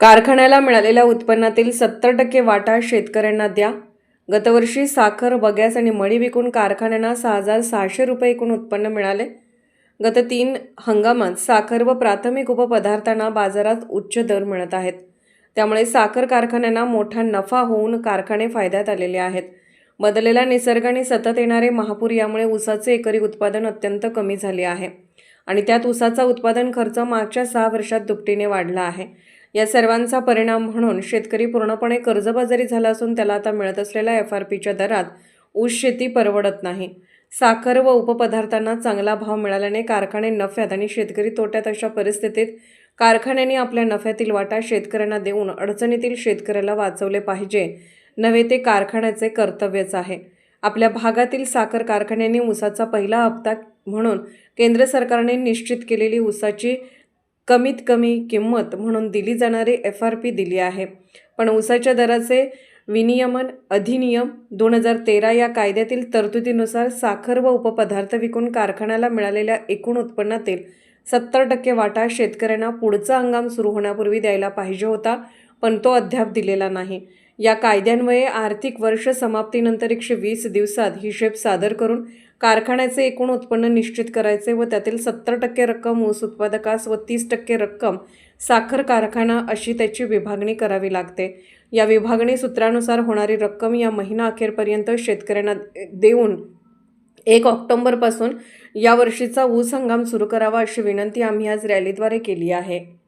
कारखान्याला मिळालेल्या उत्पन्नातील सत्तर टक्के वाटा शेतकऱ्यांना द्या. गतवर्षी साखर बगॅस आणि मळी विकून कारखान्यांना सहा हजार सहाशे रुपये एकूण उत्पन्न मिळाले. गत तीन हंगामात साखर व प्राथमिक उपपदार्थांना बाजारात उच्च दर मिळत आहेत. त्यामुळे साखर कारखान्यांना मोठा नफा होऊन कारखाने फायद्यात आलेले आहेत. बदललेला निसर्ग आणि सतत येणारे महापूर यामुळे ऊसाचे एकरी उत्पादन अत्यंत कमी झाले आहे आणि त्यात ऊसाचा उत्पादन खर्च मागच्या सहा वर्षात दुपटीने वाढला आहे. या सर्वांचा परिणाम म्हणून शेतकरी पूर्णपणे कर्जबाजारी झाला असून त्याला आता मिळत असलेल्या एफ आर पीच्या दरात ऊस शेती परवडत नाही. साखर व उपपदार्थांना चांगला भाव मिळाल्याने कारखाने नफ्यात आणि शेतकरी तोट्यात अशा परिस्थितीत कारखान्यांनी आपल्या नफ्यातील वाटा शेतकऱ्यांना देऊन अडचणीतील शेतकऱ्याला वाचवले पाहिजे. नव्हे ते कारखान्याचे कर्तव्यच आहे. आपल्या भागातील साखर कारखान्यांनी ऊसाचा पहिला हप्ता म्हणून केंद्र सरकारने निश्चित केलेली ऊसाची कमीत कमी किंमत म्हणून दिली जाणारी एफ आर पी दिली आहे. पण ऊसाच्या दराचे विनियमन अधिनियम दोन हजार तेरा या कायद्यातील तरतुदीनुसार साखर व उपपदार्थ विकून कारखान्याला मिळालेल्या एकूण उत्पन्नातील सत्तर टक्के वाटा शेतकऱ्यांना पुढचा हंगाम सुरू होण्यापूर्वी द्यायला पाहिजे होता पण तो अद्याप दिलेला नाही. या कायद्यान्वये आर्थिक वर्ष समाप्तीनंतर एकशे वीस दिवसात हिशेब सादर करून कारखान्याचे एकूण उत्पन्न निश्चित करायचे व त्यातील सत्तर टक्के रक्कम ऊस उत्पादकास व तीस टक्के रक्कम साखर कारखाना अशी त्याची विभागणी करावी लागते. या विभागणी सूत्रानुसार होणारी रक्कम या महिना अखेरपर्यंत शेतकऱ्यांना देऊन एक ऑक्टोबरपासून या वर्षीचा ऊस हंगाम सुरू करावा अशी विनंती आम्ही आज रॅलीद्वारे केली आहे.